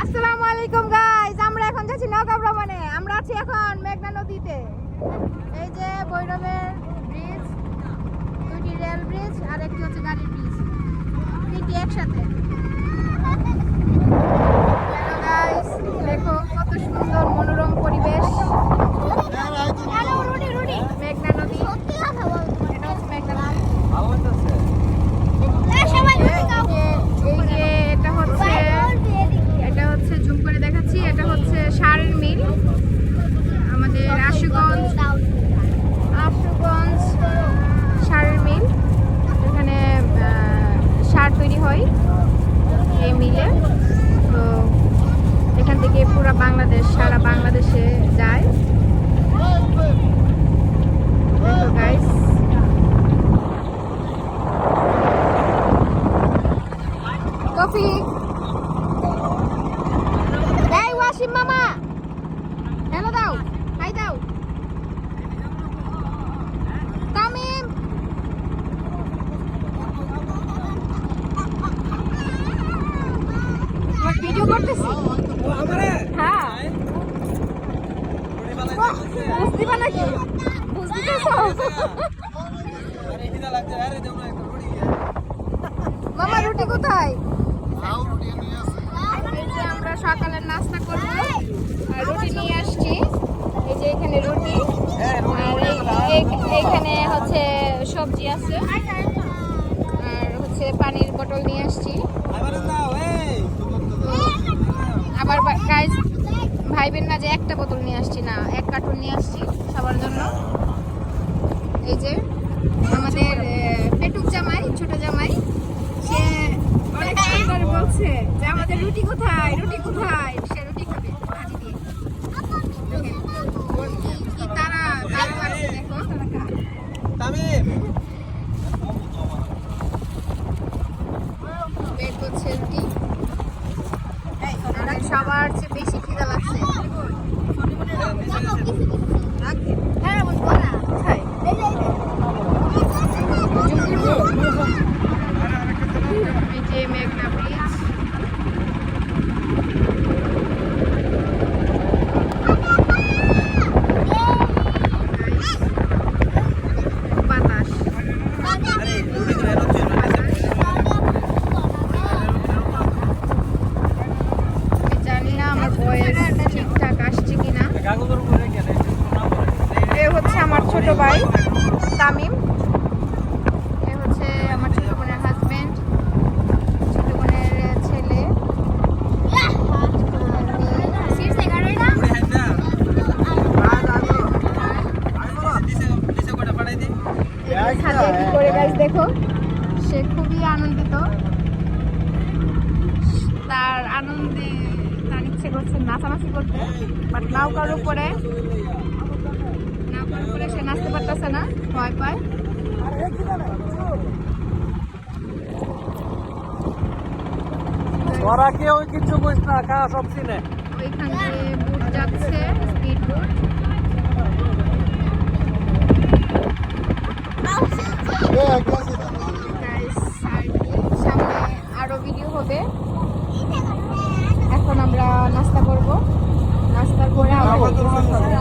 আসসালামু আলাইকুম গাইস আমরা এখন যাচ্ছি নৌকা ভ্রমণে। আমরা আছি এখন মেঘনা নদীতে। এই যে ভৈরবের ব্রিজ দুটি রেল ব্রিজ আর একটি হচ্ছে গাড়ির ব্রিজ তিনটি একসাথে। গাইস দেখো কত সুন্দর মনোরম পরিবেশ হ্যালো রুডি রুডি মেঘনা নদী সত্যি কথা বলতো এটা হচ্ছে মেঘনা নদী এই সবাই রুডি এই খাও যে এই যে এটা হচ্ছে এটা হচ্ছে জুম করে দেখাচ্ছি এটা হচ্ছে সারের মিল আমাদের আশুগঞ্জ আশুগঞ্জ সারের মিল এখানে আহ, হয় এই মিলে। তো এখান থেকে পুরো বাংলাদেশ সারা বাংলাদেশে যায় দেখো গাইস তফিক এই ওয়াসিম মামা হ্যালো দাও হাই দাও তামিম তোমার ভিডিও করতেছি? হ্যাঁ। মামা, রুটি কোথায়? আমরা সকালের নাস্তা করব। রুটি নিয়ে আসছি। এই যে এখানে রুটি। এই- হচ্ছে সবজি আছে। আর হচ্ছে পানির বোতল নিয়ে আসছি আবার গাইজ ভাইবেন না যে একটা বোতল নিয়ে আসছি, না, এক কার্টুন নিয়ে আসছি সবার জন্য। এই যে আমাদের পেটুক জামাই, ছোট জামাই, সে অনেক বলছে যে আমাদের রুটি কোথায় রুটি কোথায় সে রুটি খাবে ভাজি দিয়ে দেখেন, ওর কি- কি তারা তারা মারছে দেখো বের করছে রুটি আর সবার চেয়ে বেশি খিদা লাগছে। হ্যাঁ বলব না কোথায় এই যে এই যে এই যে মেঘনা ব্রিজ বাতাস আমি জানি না আমার বয়স ঠিকঠাক আসছে কিনা এ হচ্ছে আমার ছোট ভাই তামিম এ হচ্ছে আমার ছোট বোনের হাজবেন্ড ছোট বোনের ছেলে। কি করে গাছ দেখো সে খুবই আনন্দিত। তার আনন্দে তার ইচ্ছে করছে নাচানাচি করতে বাট উপরে নৌকার উপরে নাচতে না? ভয় পায়? ওরা কেউ কিছু বুঝ না কা সব চিনে ওইখান বুট যাচ্ছে স্পিড বুট গাইস আর কি সামনে আরও ভিডিও হবে। এখন আমরা নাস্তা করব। নাস্তার পরে আমরা